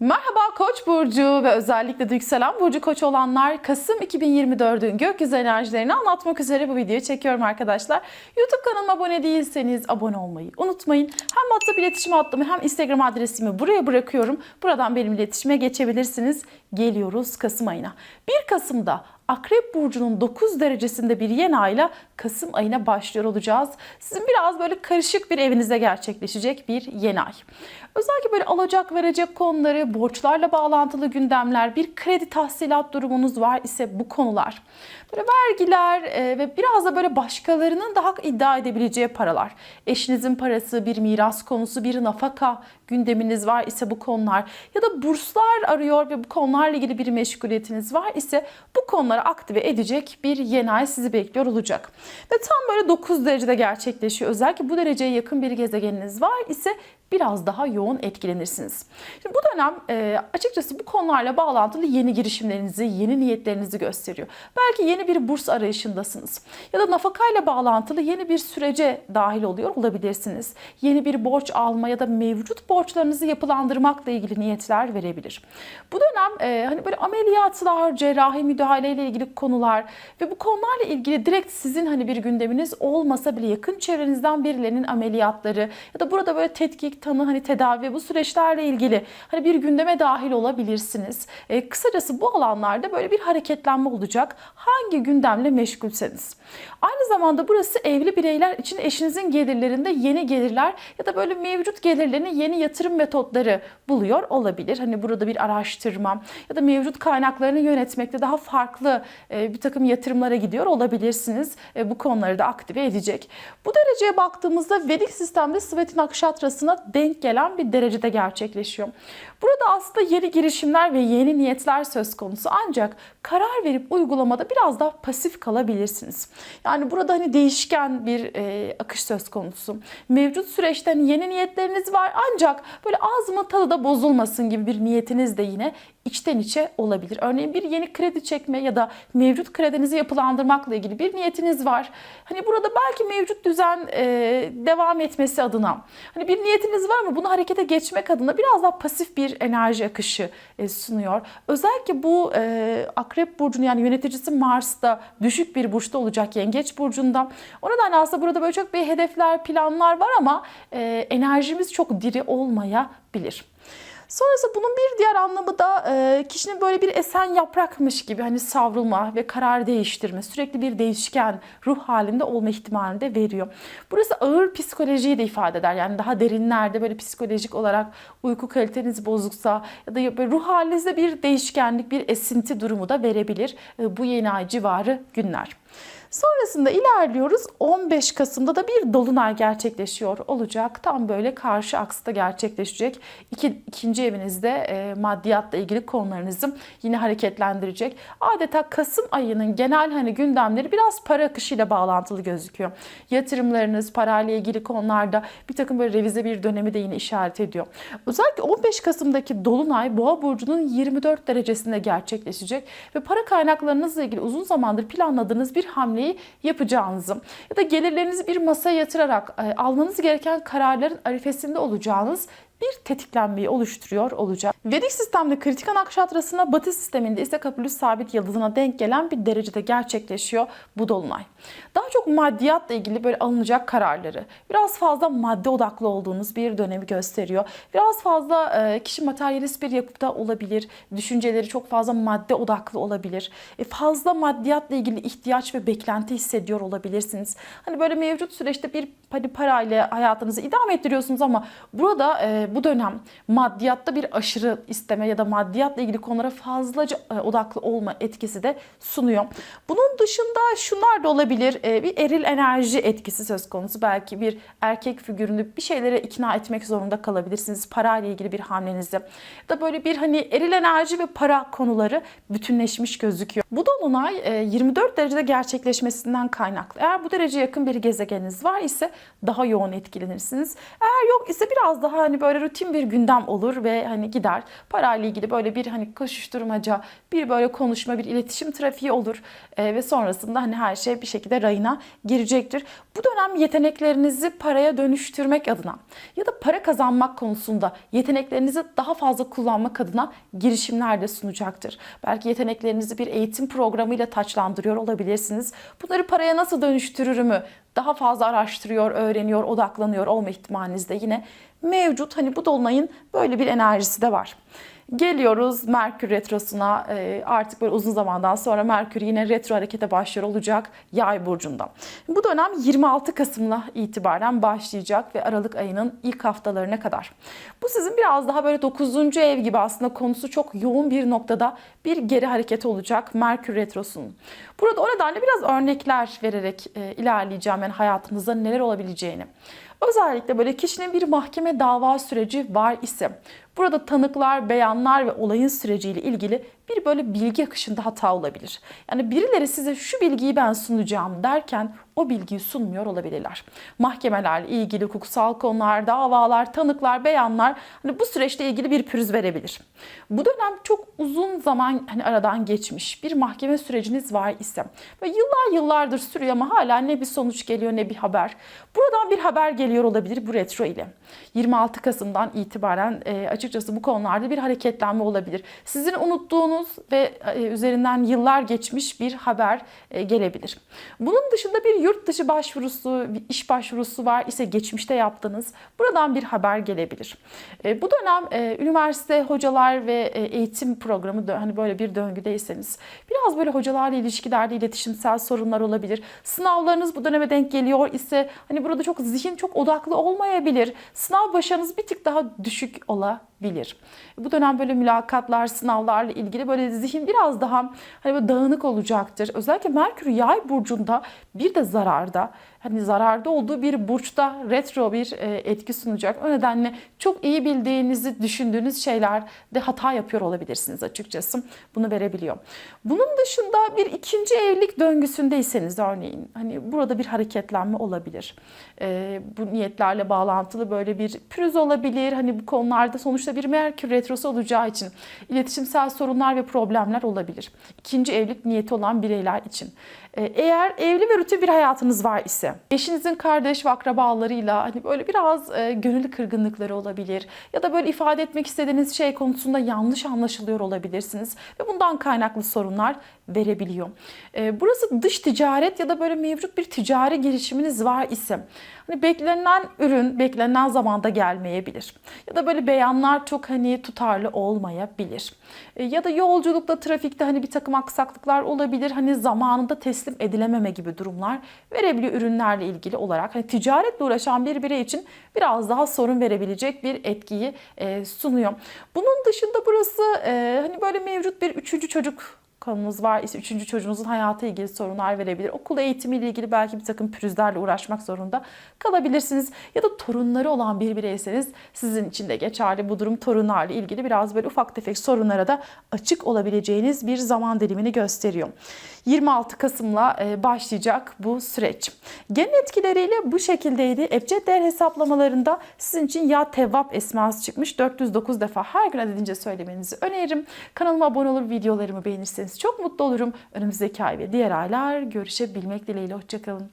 Merhaba Koç burcu ve özellikle de yükselen burcu Koç olanlar Kasım 2024'ün gökyüzü enerjilerini anlatmak üzere bu videoyu çekiyorum arkadaşlar. YouTube kanalıma abone değilseniz abone olmayı unutmayın. Hem WhatsApp iletişim hattımı hem Instagram adresimi buraya bırakıyorum. Buradan benim iletişime geçebilirsiniz. Geliyoruz Kasım ayına. 1 Kasım'da Akrep Burcu'nun 9 derecesinde bir yeni ayla Kasım ayına başlıyor olacağız. Sizin biraz böyle karışık bir evinizde gerçekleşecek bir yeni ay. Özellikle böyle alacak verecek konuları, borçlarla bağlantılı gündemler, bir kredi tahsilat durumunuz var ise bu konular. Böyle vergiler e, ve biraz da böyle başkalarının daha iddia edebileceği paralar. Eşinizin parası, bir miras konusu, bir nafaka gündeminiz var ise bu konular ya da burslar arıyor ve bu konularla ilgili bir meşguliyetiniz var ise bu konuları aktive edecek bir yeni ay sizi bekliyor olacak. Ve tam böyle 9 derecede gerçekleşiyor. Özellikle bu dereceye yakın bir gezegeniniz var ise biraz daha yoğun etkilenirsiniz. Şimdi bu dönem e, açıkçası bu konularla bağlantılı yeni girişimlerinizi, yeni niyetlerinizi gösteriyor. Belki yeni bir burs arayışındasınız ya da nafakayla bağlantılı yeni bir sürece dahil oluyor olabilirsiniz. Yeni bir borç alma ya da mevcut borçlarınızı yapılandırmakla ilgili niyetler verebilir. Bu dönem e, hani böyle ameliyatlar, cerrahi müdahaleyle ilgili konular ve bu konularla ilgili direkt sizin hani bir gündeminiz olmasa bile yakın çevrenizden birilerinin ameliyatları ya da burada böyle tetkik, tanı, hani tedavi bu süreçlerle ilgili hani bir gündeme dahil olabilirsiniz. E, kısacası bu alanlarda böyle bir hareketlenme olacak. Hangi gündemle meşgulseniz. Aynı zamanda burası evli bireyler için eşinizin gelirlerinde yeni gelirler ya da böyle mevcut gelirlerini yeni yatırım metotları buluyor olabilir. Hani burada bir araştırma ya da mevcut kaynaklarını yönetmekte daha farklı e, bir takım yatırımlara gidiyor olabilirsiniz. E, bu konuları da aktive edecek. Bu dereceye baktığımızda Vedik sistemde Sveti Nakshatrası'na denk gelen bir derecede gerçekleşiyor. Burada aslında yeni girişimler ve yeni niyetler söz konusu ancak karar verip uygulamada biraz daha pasif kalabilirsiniz. Yani burada hani değişken bir e, akış söz konusu. Mevcut süreçten yeni niyetleriniz var ancak böyle ağzımın tadı da bozulmasın gibi bir niyetiniz de yine içten içe olabilir. Örneğin bir yeni kredi çekme ya da mevcut kredinizi yapılandırmakla ilgili bir niyetiniz var. Hani burada belki mevcut düzen e, devam etmesi adına hani bir niyetiniz var mı? Bunu harekete geçmek adına biraz daha pasif bir enerji akışı e, sunuyor. Özellikle bu e, Akrep burcunun yani yöneticisi Mars'ta düşük bir burçta olacak Yengeç burcunda. O nedenle aslında burada böyle çok bir hedefler, planlar var ama e, enerjimiz çok diri olmayabilir. Sonrası bunun bir diğer anlamı da e, kişinin böyle bir esen yaprakmış gibi hani savrulma ve karar değiştirme, sürekli bir değişken ruh halinde olma ihtimalini de veriyor. Burası ağır psikolojiyi de ifade eder. Yani daha derinlerde böyle psikolojik olarak uyku kaliteniz bozuksa ya da böyle ruh halinizde bir değişkenlik, bir esinti durumu da verebilir e, bu yeni ay civarı günler. Sonrasında ilerliyoruz. 15 Kasım'da da bir dolunay gerçekleşiyor olacak. Tam böyle karşı aksta gerçekleşecek. İki, ikinci evinizde e, maddiyatla ilgili konularınızı yine hareketlendirecek. Adeta Kasım ayının genel hani gündemleri biraz para akışıyla bağlantılı gözüküyor. Yatırımlarınız, parayla ilgili konularda bir takım böyle revize bir dönemi de yine işaret ediyor. Özellikle 15 Kasım'daki dolunay Boğa burcunun 24 derecesinde gerçekleşecek ve para kaynaklarınızla ilgili uzun zamandır planladığınız bir hamle hamleyi yapacağınızı ya da gelirlerinizi bir masaya yatırarak e, almanız gereken kararların arifesinde olacağınız bir tetiklenmeyi oluşturuyor olacak. Vedik sistemde kritik nakşatrasına batı sisteminde ise Kapülüs sabit yıldızına denk gelen bir derecede gerçekleşiyor bu dolunay. Daha çok maddiyatla ilgili böyle alınacak kararları, biraz fazla madde odaklı olduğunuz bir dönemi gösteriyor. Biraz fazla e, kişi materyalist bir yapıda olabilir, düşünceleri çok fazla madde odaklı olabilir. E, fazla maddiyatla ilgili ihtiyaç ve beklenti hissediyor olabilirsiniz. Hani böyle mevcut süreçte bir hani parayla hayatınızı idame ettiriyorsunuz ama burada e, bu dönem maddiyatta bir aşırı isteme ya da maddiyatla ilgili konulara fazlaca e, odaklı olma etkisi de sunuyor. Bunun dışında şunlar da olabilir. E, bir eril enerji etkisi söz konusu. Belki bir erkek figürünü bir şeylere ikna etmek zorunda kalabilirsiniz. Parayla ilgili bir hamlenizi. Da böyle bir hani eril enerji ve para konuları bütünleşmiş gözüküyor. Bu dolunay e, 24 derecede gerçekleşmesinden kaynaklı. Eğer bu derece yakın bir gezegeniniz var ise daha yoğun etkilenirsiniz. Eğer yok ise biraz daha hani böyle rutin bir gündem olur ve hani gider. Parayla ilgili böyle bir hani koşuşturmaca, bir böyle konuşma, bir iletişim trafiği olur. Ee, ve sonrasında hani her şey bir şekilde rayına girecektir. Bu dönem yeteneklerinizi paraya dönüştürmek adına ya da para kazanmak konusunda yeteneklerinizi daha fazla kullanmak adına girişimler de sunacaktır. Belki yeteneklerinizi bir eğitim programıyla taçlandırıyor olabilirsiniz. Bunları paraya nasıl dönüştürürümü daha fazla araştırıyor, öğreniyor, odaklanıyor olma ihtimaliniz de yine mevcut. Hani bu dolunayın böyle bir enerjisi de var. Geliyoruz Merkür Retrosu'na. Ee, artık böyle uzun zamandan sonra Merkür yine retro harekete başlıyor olacak Yay burcunda. Bu dönem 26 Kasım'la itibaren başlayacak ve Aralık ayının ilk haftalarına kadar. Bu sizin biraz daha böyle 9. ev gibi aslında konusu çok yoğun bir noktada bir geri hareket olacak Merkür Retrosu'nun. Burada o nedenle biraz örnekler vererek e, ilerleyeceğim yani hayatınızda neler olabileceğini. Özellikle böyle kişinin bir mahkeme dava süreci var ise burada tanıklar, beyanlar ve olayın süreciyle ilgili bir böyle bilgi akışında hata olabilir. Yani birileri size şu bilgiyi ben sunacağım derken o bilgiyi sunmuyor olabilirler. Mahkemelerle ilgili hukuksal konular, davalar, tanıklar, beyanlar hani bu süreçle ilgili bir pürüz verebilir. Bu dönem çok uzun zaman hani aradan geçmiş bir mahkeme süreciniz var ise ve yıllar yıllardır sürüyor ama hala ne bir sonuç geliyor ne bir haber. Buradan bir haber geliyor olabilir bu retro ile. 26 Kasım'dan itibaren e, açıkçası bu konularda bir hareketlenme olabilir. Sizin unuttuğunuz ve e, üzerinden yıllar geçmiş bir haber e, gelebilir. Bunun dışında bir yurt dışı başvurusu, iş başvurusu var ise geçmişte yaptığınız buradan bir haber gelebilir. E, bu dönem e, üniversite hocalar ve e, eğitim programı hani böyle bir döngüdeyseniz biraz böyle hocalarla ilişkilerde iletişimsel sorunlar olabilir. Sınavlarınız bu döneme denk geliyor ise hani burada çok zihin çok odaklı olmayabilir. Sınav başarınız bir tık daha düşük olabilir. Bu dönem böyle mülakatlar, sınavlarla ilgili böyle zihin biraz daha hani böyle dağınık olacaktır. Özellikle Merkür Yay burcunda bir de zararda hani zararda olduğu bir burçta retro bir e, etki sunacak. O nedenle çok iyi bildiğinizi düşündüğünüz şeylerde hata yapıyor olabilirsiniz açıkçası. Bunu verebiliyor. Bunun dışında bir ikinci evlilik döngüsündeyseniz örneğin hani burada bir hareketlenme olabilir. E, bu niyetlerle bağlantılı böyle bir pürüz olabilir. Hani bu konularda sonuçta bir Merkür retrosu olacağı için iletişimsel sorunlar ve problemler olabilir. İkinci evlilik niyeti olan bireyler için. E, eğer evli ve rutin bir hayatınız var ise eşinizin kardeş ve akrabalarıyla hani böyle biraz e, gönül kırgınlıkları olabilir ya da böyle ifade etmek istediğiniz şey konusunda yanlış anlaşılıyor olabilirsiniz ve bundan kaynaklı sorunlar verebiliyor. E, burası dış ticaret ya da böyle mevcut bir ticari girişiminiz var ise hani beklenen ürün beklenen zamanda gelmeyebilir. Ya da böyle beyanlar çok hani tutarlı olmayabilir. E, ya da yolculukta, trafikte hani bir takım aksaklıklar olabilir. Hani zamanında teslim edilememe gibi durumlar verebiliyor ürünlerle ilgili olarak. Hani ticaretle uğraşan bir birey için biraz daha sorun verebilecek bir etkiyi e, sunuyor. Bunun dışında burası e, hani böyle mevcut bir üçüncü çocuk konunuz var ise üçüncü çocuğunuzun hayatı ilgili sorunlar verebilir. Okul eğitimiyle ilgili belki bir takım pürüzlerle uğraşmak zorunda kalabilirsiniz. Ya da torunları olan bir bireyseniz sizin için de geçerli bu durum torunlarla ilgili biraz böyle ufak tefek sorunlara da açık olabileceğiniz bir zaman dilimini gösteriyor. 26 Kasım'la e, başlayacak bu süreç. Genel etkileriyle bu şekildeydi. Ebced değer hesaplamalarında sizin için ya tevvap esması çıkmış. 409 defa her gün adedince söylemenizi öneririm. Kanalıma abone olur, videolarımı beğenirseniz çok mutlu olurum. Önümüzdeki ay ve diğer aylar görüşebilmek dileğiyle. Hoşçakalın.